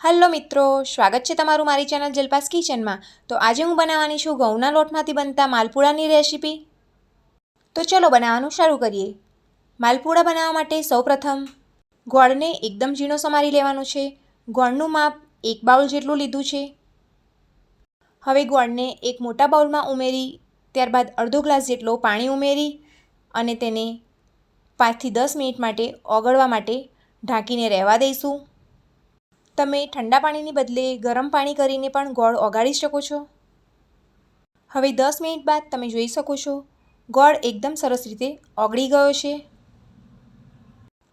Hello મિત્રો, સ્વાગત છે તમારું મારી ચેનલ જલપાસ કિચનમાં. તો આજે હું બનાવવાની છું ઘઉંના લોટમાંથી બનતા માલપુડાની રેસીપી. તો ચલો બનાવવાનું શરૂ કરીએ. માલપુડા બનાવવા માટે સૌપ્રથમ ગોળને એકદમ ઝીણો સમારી લેવાનો છે. ગોળનું માપ એક બાઉલ જેટલું લીધું છે. હવે ગોળને એક મોટા બાઉલમાં ઉમેરી, ત્યારબાદ અડધો ગ્લાસ જેટલો પાણી ઉમેરી અને તેને પાંચથી દસ મિનિટ માટે ઓગળવા માટે ઢાંકીને રહેવા દઈશું. તમે ઠંડા પાણીની બદલે ગરમ પાણી કરીને પણ ગોળ ઓગાળી શકો છો? હવે દસ મિનિટ બાદ તમે જોઈ શકો છો, ગોળ એકદમ સરસ રીતે ઓગળી ગયો છે.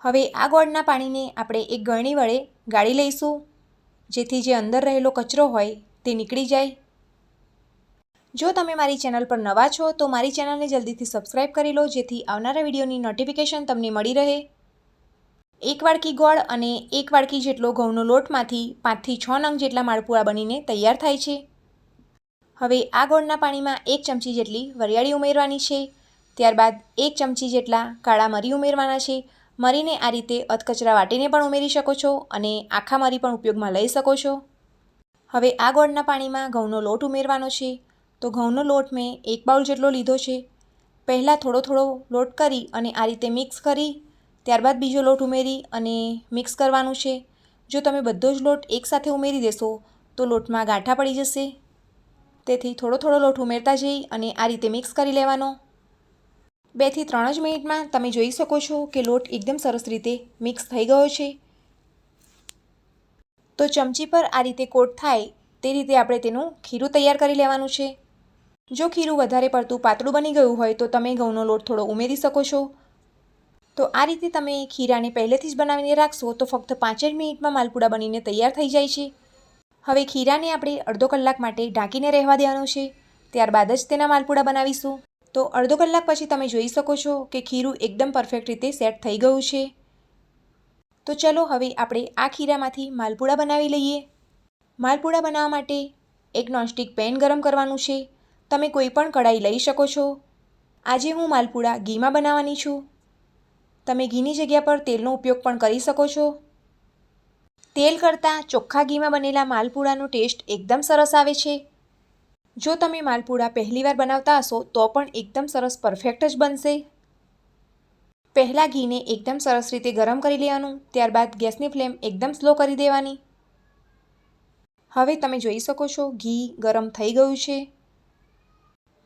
હવે આ ગોળના પાણીને આપણે એક ગળણી વડે ગાળી લઈશું, જેથી જે અંદર રહેલો કચરો હોય તે નીકળી જાય. જો તમે મારી ચેનલ પર નવા છો, તો મારી ચેનલને જલ્દીથી સબસ્ક્રાઈબ કરી લો, જેથી આવનારા વિડીયોની નોટિફિકેશન તમને મળી રહે. એક વાડકી ગોળ અને એક વાડકી જેટલો ઘઉંનો લોટમાંથી પાંચથી છ નંગ જેટલા માળપુઆ બનીને તૈયાર થાય છે. હવે આ ગોળના પાણીમાં એક ચમચી જેટલી વરિયાળી ઉમેરવાની છે. ત્યારબાદ એક ચમચી જેટલા કાળા મરી ઉમેરવાના છે. મરીને આ રીતે અધકચરા વાટીને પણ ઉમેરી શકો છો અને આખા મરી પણ ઉપયોગમાં લઈ શકો છો. હવે આ ગોળના પાણીમાં ઘઉંનો લોટ ઉમેરવાનો છે. તો ઘઉંનો લોટ મેં એક બાઉલ જેટલો લીધો છે. પહેલાં થોડો થોડો લોટ કરી અને આ રીતે મિક્સ કરી ત્યારબાદ બીજો લોટ ઉમેરી અને મિક્સ કરવાનું છે. જો તમે બધો જ લોટ એકસાથે ઉમેરી દેશો, તો લોટમાં ગાંઠા પડી જશે. તેથી થોડો થોડો લોટ ઉમેરતા જઈ અને આ રીતે મિક્સ કરી લેવાનો. બેથી ત્રણ જ મિનિટમાં તમે જોઈ શકો છો કે લોટ એકદમ સરસ રીતે મિક્સ થઈ ગયો છે. તો ચમચી પર આ રીતે કોટ થાય તે રીતે આપણે તેનું ખીરું તૈયાર કરી લેવાનું છે. જો ખીરું વધારે પડતું પાતળું બની ગયું હોય તો તમે ઘઉંનો લોટ થોડો ઉમેરી શકો છો. તો આ રીતે તમે ખીરાને પહેલેથી જ બનાવીને રાખશો તો ફક્ત પાંચ જ મિનિટમાં માલપુડા બનીને તૈયાર થઈ જાય છે. હવે ખીરાને આપણે અડધો કલાક માટે ઢાંકીને રહેવા દેવાનું છે. ત્યારબાદ જ તેના માલપુડા બનાવીશું. તો અડધો કલાક પછી તમે જોઈ શકો છો કે ખીરું એકદમ પરફેક્ટ રીતે સેટ થઈ ગયું છે. તો ચલો હવે આપણે આ ખીરામાંથી માલપુડા બનાવી લઈએ. માલપુડા બનાવવા માટે એક નોનસ્ટિક પેન ગરમ કરવાનું છે. તમે કોઈ પણ કઢાઈ લઈ શકો છો. આજે હું માલપુડા ઘીમાં બનાવવાની છું. તમે ઘીની જગ્યા પર તેલનો ઉપયોગ પણ કરી શકો છો. તેલ કરતાં ચોખ્ખા ઘીમાં બનેલા માલપુડાનો ટેસ્ટ એકદમ સરસ આવે છે. જો તમે માલપુડા પહેલીવાર બનાવતા હશો, તો પણ એકદમ સરસ પરફેક્ટ જ બનશે. પહેલાં ઘીને એકદમ સરસ રીતે ગરમ કરી લેવાનું, ત્યારબાદ ગેસની ફ્લેમ એકદમ સ્લો કરી દેવાની. હવે તમે જોઈ શકો છો, ઘી ગરમ થઈ ગયું છે.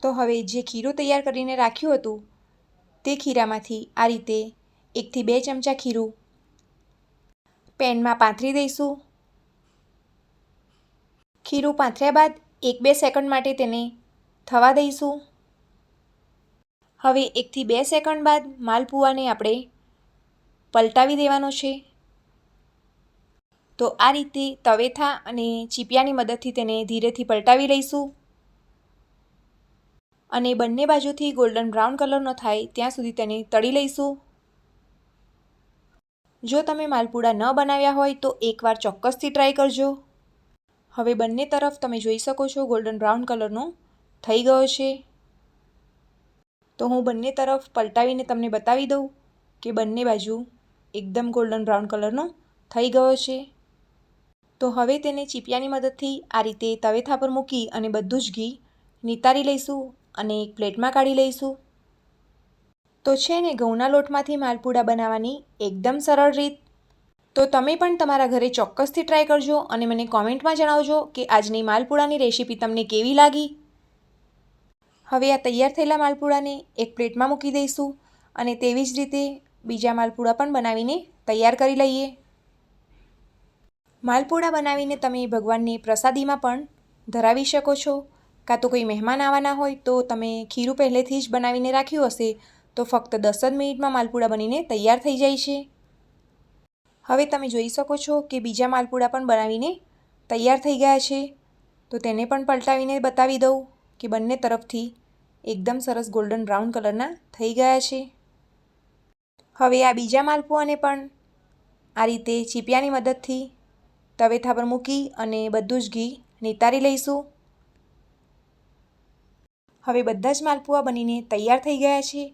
તો હવે જે ખીરું તૈયાર કરીને રાખ્યું હતું, તે ખીરામાંથી આ રીતે એકથી બે ચમચા ખીરું. પેનમાં પાથરી દઈશું. ખીરું પાથર્યા બાદ એક બે સેકન્ડ માટે તેને થવા દઈશું. હવે એકથી બે સેકન્ડ બાદ માલપુઆને આપણે પલટાવી દેવાનો છે. તો આ રીતે તવેથા અને ચીપિયાની મદદથી તેને ધીરેથી પલટાવી લઈશું. અને બંને બાજુથી ગોલ્ડન બ્રાઉન કલરનો થાય ત્યાં સુધી તેને તળી લઈશું. જો તમે માલપુડા ન બનાવ્યા હોય તો એકવાર ચોક્કસથી ટ્રાય કરજો. હવે બંને તરફ તમે જોઈ શકો છો ગોલ્ડન બ્રાઉન કલરનો થઈ ગયો છે. તો હું બંને તરફ પલટાવીને તમને બતાવી દઉં કે બંને બાજુ એકદમ ગોલ્ડન બ્રાઉન કલરનો થઈ ગયો છે. તો હવે તેને ચીપિયાની મદદથી આ રીતે તવેથા પર મૂકી અને બધું જ ઘી નિતારી લઈશું અને એક પ્લેટમાં કાઢી લઈશું. તો છે ને ઘઉંના લોટમાંથી માલપુડા બનાવવાની એકદમ સરળ રીત. તો તમે પણ તમારા ઘરે ચોક્કસથી ટ્રાય કરજો અને મને કોમેન્ટમાં જણાવજો કે આજની માલપુડાની રેસીપી તમને કેવી લાગી. હવે આ તૈયાર થયેલા માલપુડાને એક પ્લેટમાં મૂકી દઈશું અને તેવી જ રીતે બીજા માલપુડા પણ બનાવીને તૈયાર કરી લઈએ. માલપુડા બનાવીને તમે ભગવાનની પ્રસાદીમાં પણ ધરાવી શકો છો. કાં તો કોઈ મહેમાન આવવાના હોય તો તમે ખીરું પહેલેથી જ બનાવીને રાખ્યું હશે તો ફક્ત દસ જ મિનિટમાં માલપુડા બનીને તૈયાર થઈ જાય છે. હવે તમે જોઈ શકો છો કે બીજા માલપુડા પણ બનાવીને તૈયાર થઈ ગયા છે. તો તેને પણ પલટાવીને બતાવી દઉં કે બંને તરફથી એકદમ સરસ ગોલ્ડન બ્રાઉન કલરના થઈ ગયા છે. હવે આ બીજા માલપુઆને પણ આ રીતે ચીપિયાની મદદથી તવેથા પર મૂકી અને બધું જ ઘી નિતારી લઈશું. હવે બધા જ માલપુઆ બનીને તૈયાર થઈ ગયા છે.